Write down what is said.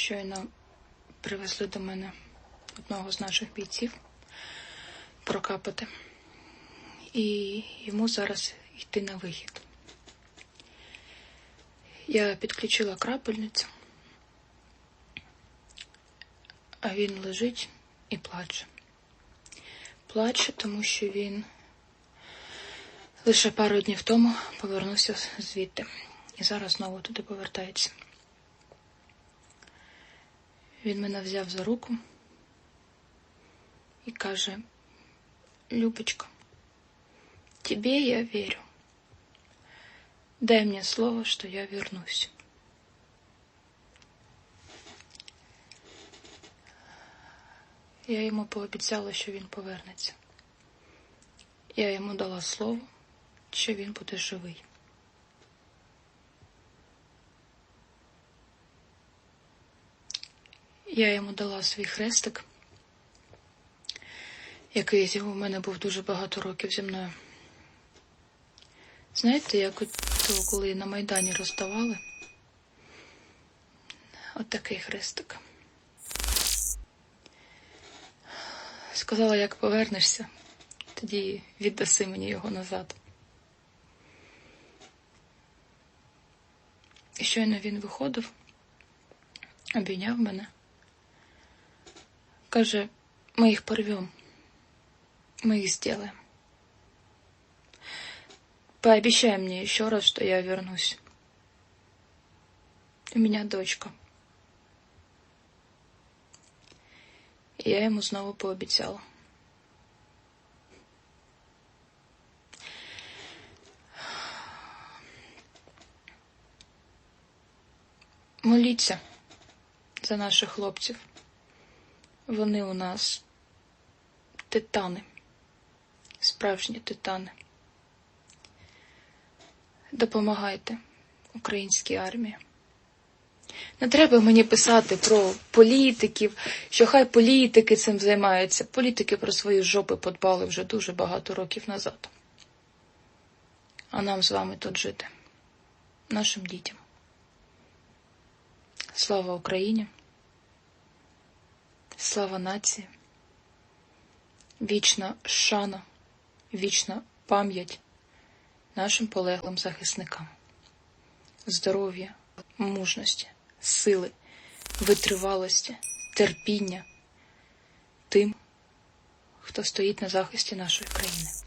Щойно привезли до мене одного з наших бійців прокапати. І йому зараз йти на вихід. Я підключила крапельницю, а він лежить і плаче. Плаче, тому що він лише пару днів тому повернувся звідти і зараз знову туди повертається. Він мене взяв за руку і каже: Любочка, тебе я верю. Дай мне слово, что я вернусь. Я йому пообіцяла, що він повернеться. Я йому дала слово, що він буде живий. Я йому дала свій хрестик, який у мене був дуже багато років зі мною. Знаєте, як от то, коли на Майдані роздавали? От такий хрестик. Сказала, як повернешся, тоді віддаси мені його назад. І щойно він виходив, обійняв мене. Каже, мы их порвем. Мы их сделаем. Пообещай мне еще раз, что я вернусь. У меня дочка. И я ему снова пообещала. Моліться за наших хлопців. Вони у нас титани, справжні титани. Допомагайте українській армії. Не треба мені писати про політиків, що хай політики цим займаються. Політики про свої жопи подбали вже дуже багато років назад. А нам з вами тут жити, нашим дітям. Слава Україні! Слава нації, вічна шана, вічна пам'ять нашим полеглим захисникам, здоров'я, мужності, сили, витривалості, терпіння тим, хто стоїть на захисті нашої країни.